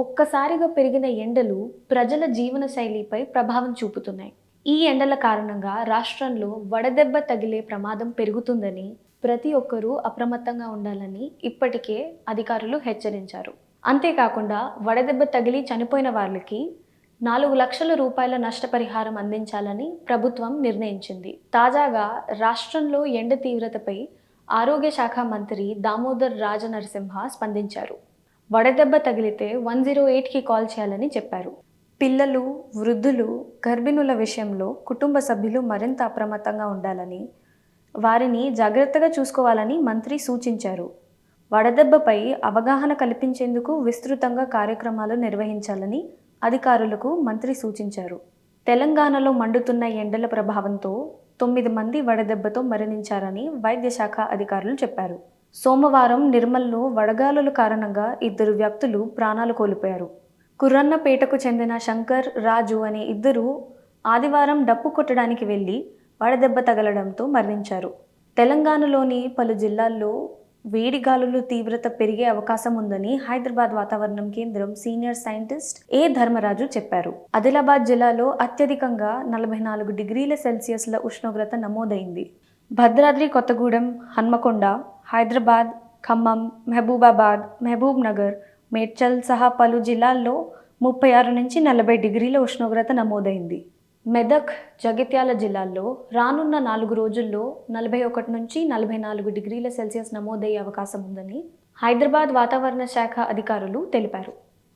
ఒక్కసారిగా పెరిగిన ఎండలు ప్రజల జీవన శైలిపై ప్రభావం చూపుతున్నాయి. ఈ ఎండల కారణంగా రాష్ట్రంలో వడదెబ్బ తగిలే ప్రమాదం పెరుగుతుందని ప్రతి ఒక్కరూ అప్రమత్తంగా ఉండాలని ఇప్పటికే అధికారులు హెచ్చరించారు. అంతేకాకుండా వడదెబ్బ తగిలి చనిపోయిన వాళ్ళకి నాలుగు లక్షల రూపాయల నష్టపరిహారం అందించాలని ప్రభుత్వం నిర్ణయించింది. తాజాగా రాష్ట్రంలో ఎండ తీవ్రతపై ఆరోగ్య శాఖ మంత్రి దామోదర్ రాజనరసింహ స్పందించారు. వడదెబ్బ తగిలితే వన్ జీరో ఎయిట్కి కాల్ చేయాలని చెప్పారు. పిల్లలు వృద్ధులు గర్భిణుల విషయంలో కుటుంబ సభ్యులు మరింత అప్రమత్తంగా ఉండాలని వారిని జాగ్రత్తగా చూసుకోవాలని మంత్రి సూచించారు. వడదెబ్బపై అవగాహన కల్పించేందుకు విస్తృతంగా కార్యక్రమాలు నిర్వహించాలని అధికారులకు మంత్రి సూచించారు. తెలంగాణలో మండుతున్న ఎండల ప్రభావంతో తొమ్మిది మంది వడదెబ్బతో మరణించారని వైద్య శాఖ అధికారులు చెప్పారు. సోమవారం నిర్మల్లో వడగాలుల కారణంగా ఇద్దరు వ్యక్తులు ప్రాణాలు కోల్పోయారు. కుర్రన్నపేటకు చెందిన శంకర్ రాజు అనే ఇద్దరు ఆదివారం డప్పు కొట్టడానికి వెళ్ళి వడదెబ్బ తగలడంతో మరణించారు. తెలంగాణలోని పలు జిల్లాల్లో వేడి గాలులు తీవ్రత పెరిగే అవకాశం ఉందని హైదరాబాద్ వాతావరణం కేంద్రం సీనియర్ సైంటిస్ట్ ఏ ధర్మరాజు చెప్పారు. ఆదిలాబాద్ జిల్లాలో అత్యధికంగా నలభై నాలుగు డిగ్రీల సెల్సియస్ల ఉష్ణోగ్రత నమోదైంది. భద్రాద్రి కొత్తగూడెం హన్మకొండ హైదరాబాద్ ఖమ్మం మహబూబాబాద్ మహబూబ్ నగర్ మేడ్చల్ సహా పలు జిల్లాల్లో ముప్పై ఆరు నుంచి నలభై డిగ్రీల ఉష్ణోగ్రత నమోదైంది. మెదక్ జగిత్యాల జిల్లాల్లో రానున్న నాలుగు రోజుల్లో నలభై ఒకటి నుంచి నలభై నాలుగు డిగ్రీల సెల్సియస్ నమోదయ్యే అవకాశం ఉందని హైదరాబాద్ వాతావరణ శాఖ అధికారులు తెలిపారు.